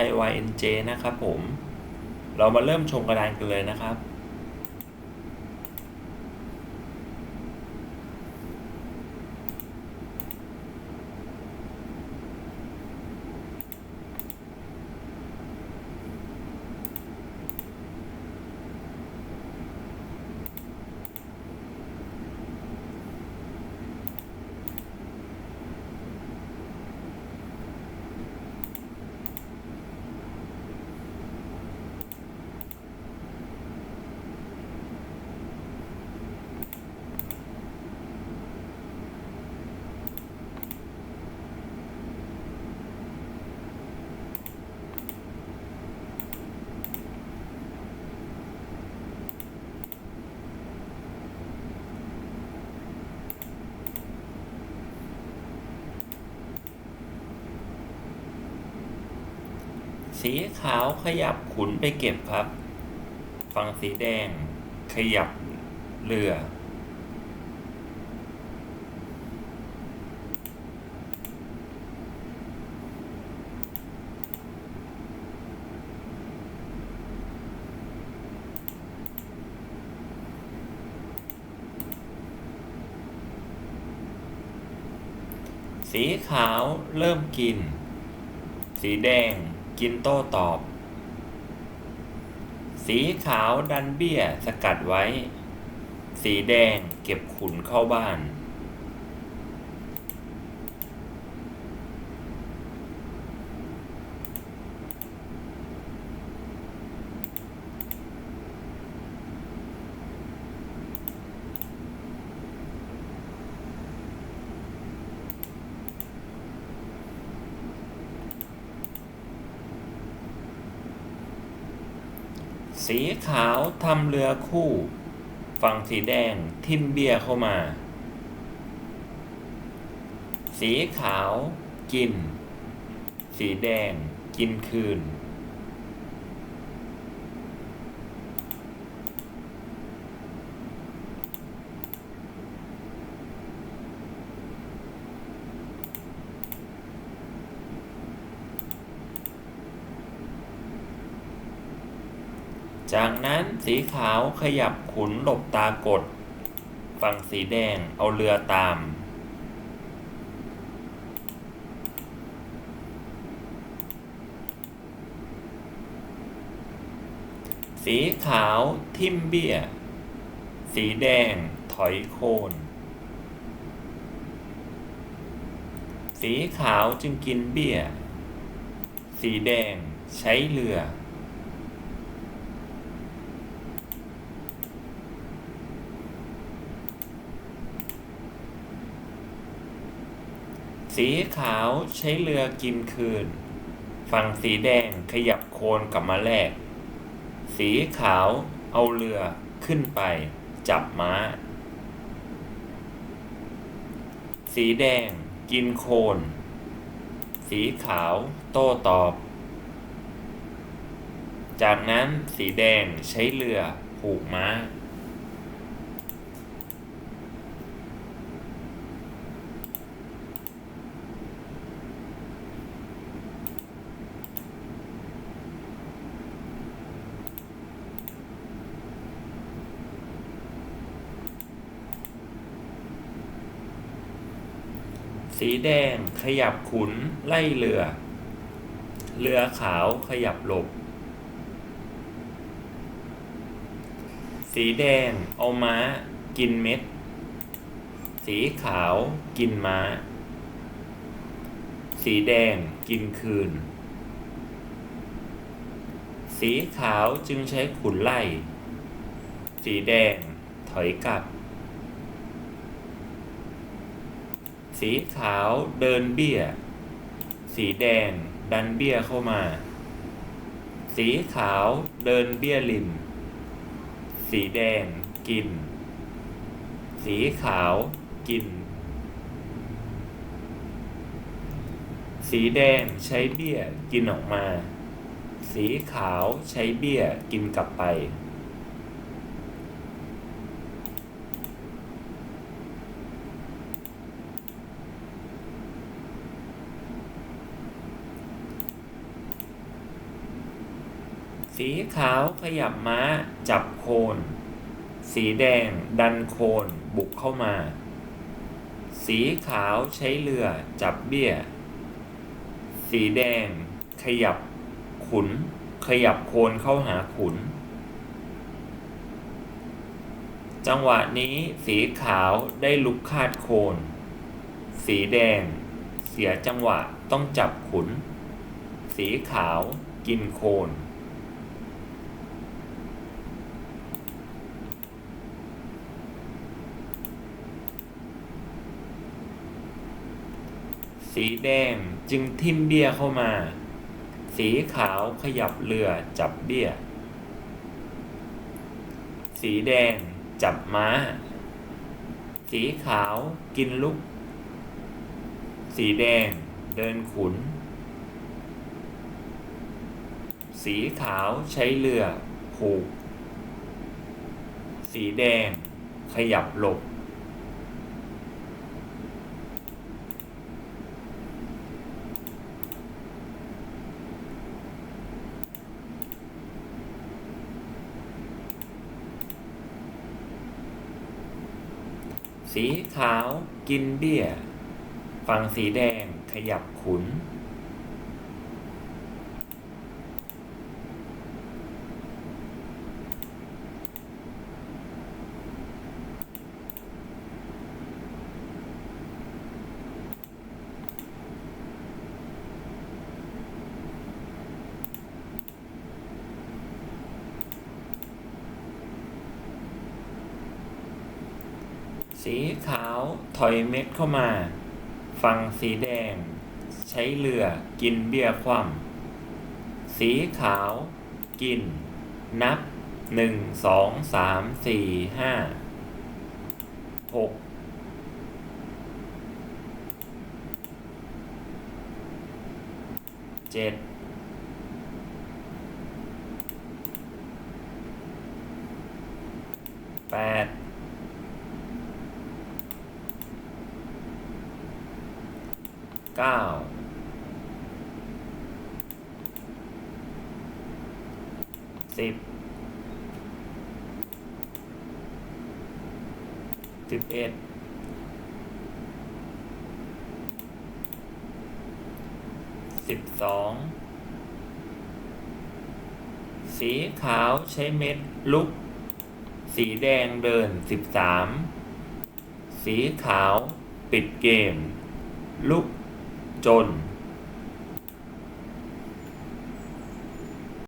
ย YNJ นะครับผม เรามาเริ่มชมกระดานกันเลยนะครับ สีขาวขยับขุนไปเก็บครับ ฝั่งสีแดงขยับเรือ สีขาวเริ่มกิน สีแดง กินโต้ตอบ สีขาวดันเบี้ยสกัดไว้ สีแดงเก็บขุนเข้าบ้าน สีขาวทำเรือคู่ ฝั่งสีแดงทิมเบียเข้ามา สีขาวกิน สีแดงกินคืน จากนั้นสีขาวขยับขุนหลบตากด ฝั่งสีแดงเอาเรือตาม สีขาวทิมเบี้ย สีแดงถอยโคน สีขาวจึงกินเบี้ย สีแดงใช้เรือ สีขาวใช้เรือกินคืน ฝั่งสีแดงขยับโคนกลับมาแลก สีขาวเอาเรือขึ้นไปจับม้า สีแดงกินโคน สีขาวโต้ตอบ จากนั้นสีแดงใช้เรือผูกม้า สีแดง ขยับขุน ไล่เรือ เรือขาวขยับหลบ สีแดง เอาม้า กินเม็ด สีขาวกินม้า สีแดงกินคืน สีขาวจึงใช้ขุนไล่ สีแดงถอยกลับ สีขาวเดินเบี้ย สีแดง ดันเบี้ยเข้ามา สีขาวเดินเบี้ยริม สีแดงกิน สีขาวกิน สีแดงใช้เบี้ยกินออกมา สีขาวใช้เบี้ยกินกลับไป ส สีขาวขยับม้า จับโคน สีแดง ดันโคน บุกเข้ามา สีขาวใช้เรือ จับเบี้ย สีแดง ขยับขุน ขยับโคนเข้าหาขุน จังหวะนี้สีขาวได้ลุกคาดโคน สีแดง เสียจังหวะต้องจับขุน สีขาวกินโคน สีแดงจึงทิ่มเบี้ยเข้ามา สีขาวขยับเรือจับเบี้ย สีแดงจับม้า สีขาวกินลุก สีแดงเดินขุน สีขาวใช้เรือผูก สีแดงขยับหลบ สีขาวกินเบี้ย ฝั่งสีแดงขยับขุน สีขาวถอยเม็ดเข้ามา ฝั่งสีแดง ใช้เรือกินเบี้ยคว่ำสีขาว กิน นับหนึ่งสองสามสี่ห้าหกเจ็ดแปด เก้าสิบสิบเอ็ดสิบสองสีขาวใช้เม็ดลุก สีแดงเดินสิบสามสีขาวปิดเกม ลุก จน